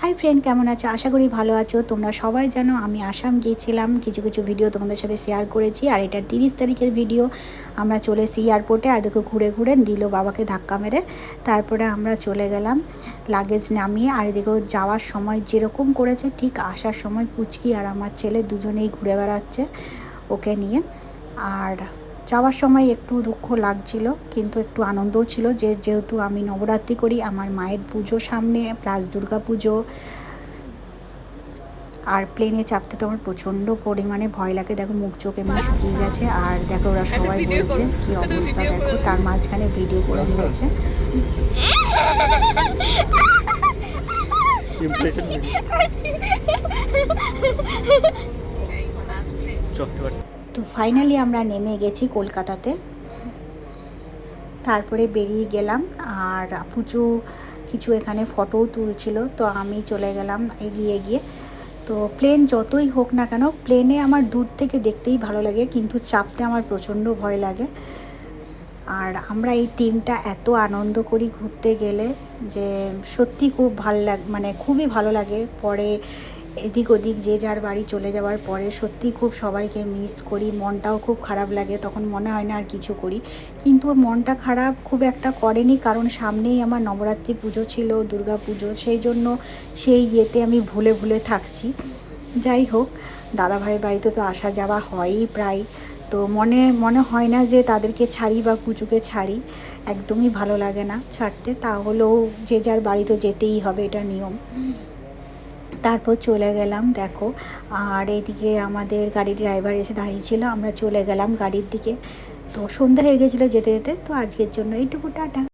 Hi friend কেমন আছো? আশা করি ভালো আছো। তোমরা সবাই জানো আমি আসাম গিয়েছিলাম। কিছু কিছু ভিডিও তোমাদের সাথে শেয়ার করেছি। আর এটা তিরিশ তারিখের ভিডিও আমরা চলে এয়ারপোর্টে আর দেখো ঘুরে ঘুরে দিল বাবাকে ধাক্কা মেরে। তারপরে আমরা চলে গেলাম লাগেজ নামিয়ে। আর এদিকেও যাওয়ার সময় যেরকম করেছে, ঠিক আসার সময় পুচকি আর আমার ছেলে দুজনেই ঘুরে বেড়াচ্ছে ওকে নিয়ে। আর যাওয়ার সময় একটু দুঃখ লাগছিল কিন্তু একটু আনন্দও ছিল যে যেহেতু আমি নবরাত্রি করি আমার মায়ের পুজো সামনে প্লাস দুর্গা পুজো আর প্লেনে চাপতে তো আমার প্রচণ্ড পরিমাণে ভয় লাগে। দেখো মুখ চোখ এমনি শুকিয়ে গেছে আর দেখো ওরা সবাই বলছে কি অবস্থা দেখো? তার মাঝখানে ভিডিও করে নিয়েছে চল তো ফাইনালি আমরা নেমে গেছি কলকাতাতে। তারপরে বেরিয়ে গেলাম আর পুজো কিছু এখানে ফটোও তুলছিল, তো আমি চলে গেলাম এগিয়ে গিয়ে। তো প্লেন যতই হোক না কেন প্লেনে আমার দূর থেকে দেখতেই ভালো লাগে, কিন্তু চাপতে আমার প্রচণ্ড ভয় লাগে। আর আমরা এই টিমটা এত আনন্দ করি ঘুরতে গেলে যে সত্যি খুব ভালো লাগ মানে খুবই ভালো লাগে। পরে এদিক ওদিক যে যার বাড়ি চলে যাওয়ার পরে সত্যি খুব সবাইকে মিস করি, মনটাও খুব খারাপ লাগে, তখন মনে হয় না আর কিছু করি। কিন্তু মনটা খারাপ খুব একটা করেনি, কারণ সামনেই আমার নবরাত্রি পুজো ছিল, দুর্গা পুজো, সেই জন্য সেই ইয়েতে আমি ভুলে ভুলে থাকছি। যাই হোক দাদাভাইয়ের বাড়িতে তো আসা যাওয়া হয়ই প্রায়। তো মনে মনে হয় না যে তাদেরকে ছাড়ি বা পুচুকে ছাড়ি, একদমই ভালো লাগে না ছাড়তে। তাহলেও যে যার বাড়ি তো যেতেই হবে, এটা নিয়ম। তারপর চলে গেলাম, দেখো। আর এদিকে আমাদের গাড়ির ড্রাইভার এসে দাঁড়িয়েছিল, আমরা চলে গেলাম গাড়ির দিকে। তো সন্ধ্যা হয়ে গেছিল যেতে যেতে, তো আজকের জন্য এইটুকু, টাটা।